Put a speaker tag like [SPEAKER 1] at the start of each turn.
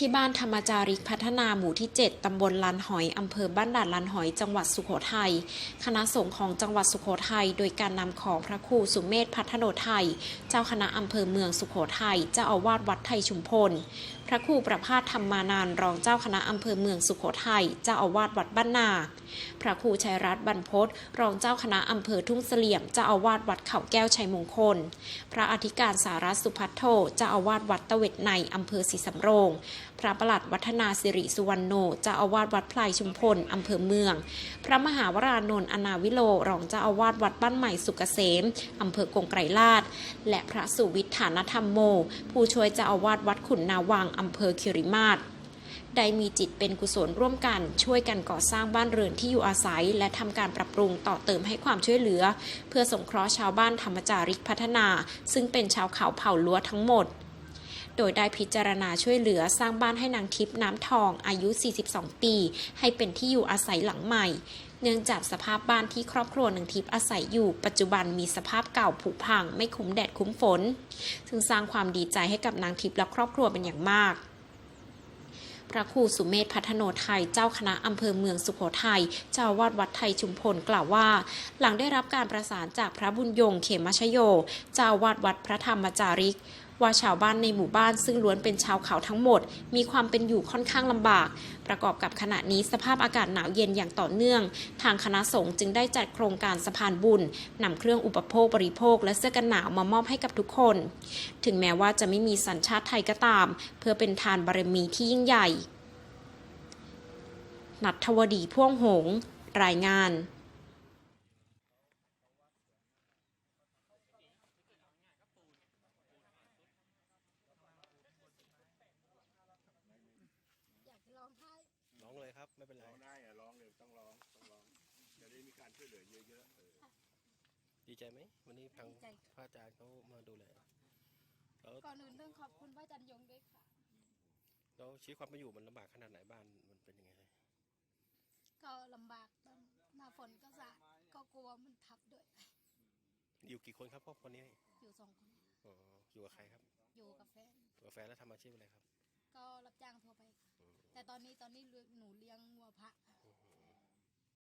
[SPEAKER 1] ที่บ้านธรรมจาริกพัฒนาหมู่ที่ 7 ตำบลลันหอย อำเภอบ้านด่านลันหอย จังหวัดสุโขทัย คณะสงฆ์ของจังหวัดสุโขทัย โดยการนำของพระครูสุเมธพัฒโนไทย เจ้าคณะอำเภอเมืองสุโขทัย เจ้าอาวาสวัดไทยชุมพล พระครูประพาสธรรมานานรองเจ้าคณะอำเภอเมืองสุโขทัย เจ้าอาวาสวัดบ้านนา พระครูชัยรัตน์บรรพตรองเจ้าคณะอำเภอทุ่งเสลี่ยม เจ้าอาวาสวัดเขาแก้วชัยมงคล พระอธิการสารัสุพัทโทเจ้าอาวาสวัดตะเวทในอำเภอศรีสำโรงพระประหลัดวัฒนาสิริสุวรรณโนเจ้าอาวาสวัดพลายชุมพลอำเภอเมือง พระมหาวรานนท์อนาวิโลรองเจ้าอาวาสวัดบ้านใหม่สุกเกษมอำเภอกงไกรลาดและพระสุวิทธานธรรมโม ผู้ช่วยเจ้าอาวาสวัดขุนนาวังอำเภอคิริมาศได้มีจิตเป็นกุศลร่วมกัน ช่วยกันก่อสร้างบ้านเรือนที่อยู่อาศัย และทำการปรับปรุงต่อเติมให้ความช่วยเหลือ เพื่อสงเคราะห์ชาวบ้านธรรมจาริกพัฒนา ซึ่งเป็นชาวเขาเผ่าล้วทั้งหมด โดยได้พิจารณาช่วยเหลือสร้างบ้านให้นางทิพย์น้ำทองอายุ 42 ปี ให้เป็นที่อยู่อาศัยหลังใหม่ เนื่องจากสภาพบ้านที่ครอบครัวนางทิพย์อาศัยอยู่ ปัจจุบันมีสภาพเก่าผุพังไม่คุ้มแดดคุ้มฝน ซึ่งสร้างความดีใจให้กับนางทิพย์และครอบครัวเป็นอย่างมากพระครูสุเมธพัฒโนไทยเจ้าคณะอำเภอเมืองสุโขทัยเจ้าวาดวัดไทยชุมพลกล่าวว่า หลังได้รับการประสานจากพระบุญยงเขมชโย เจ้าวาดวัดพระธรรมจาริก ว่าชาวบ้านในหมู่บ้านซึ่งล้วนเป็นชาวเขาทั้งหมด มีความเป็นอยู่ค่อนข้างลำบาก ประกอบกับขณะนี้สภาพอากาศหนาวเย็นอย่างต่อเนื่อง ทางคณะสงฆ์จึงได้จัดโครงการสะพานบุญนำเครื่องอุปโภคบริโภค และเสื้อกันหนาวมามอบให้กับทุกคน ถึงแม้ว่าจะไม่มีสัญชาติไทยก็ตาม เพื่อเป็นทานบารมีที่ยิ่งใหญ่นัทวดีพ่วงหง รายงาน
[SPEAKER 2] อยากจะร้องไห้
[SPEAKER 3] ร้อง เลยครับ ไม่เป็นไร
[SPEAKER 4] ร้องได้อะร้องเลยต้องร้องต้องร้องจะได้มีการช่วยเหลือเยอะๆเออ
[SPEAKER 3] ดีใจไหมวันนี้ทาง
[SPEAKER 2] ดีใจ
[SPEAKER 3] พระอาจารย์เขามาดูแลแล้ว
[SPEAKER 2] ก่อนอื่นต้องขอบคุณพระอาจารย์ยงด้วยค่ะ
[SPEAKER 3] แล้วชีวิตความเป็นอยู่มันลำบากขนาดไหนบ้านมันเป็นยังไง
[SPEAKER 2] ก็ลำบากตอนหน้าฝนก็สาดก็กลัวมันทับด้วย
[SPEAKER 3] อยู่กี่คนครับครอบครัวนี้
[SPEAKER 2] อยู่สองคน
[SPEAKER 3] อ๋ออยู่กับใครครับ
[SPEAKER 2] อยู่กับแฟน
[SPEAKER 3] อยู่กับแฟนแล้วทำอาชีพอะไรครับ
[SPEAKER 2] ก็รับจ้างทั่วไปค่ะแต่ ตอนนี้ตอนนี้หนูเลี้ยงวัวพระค่ะ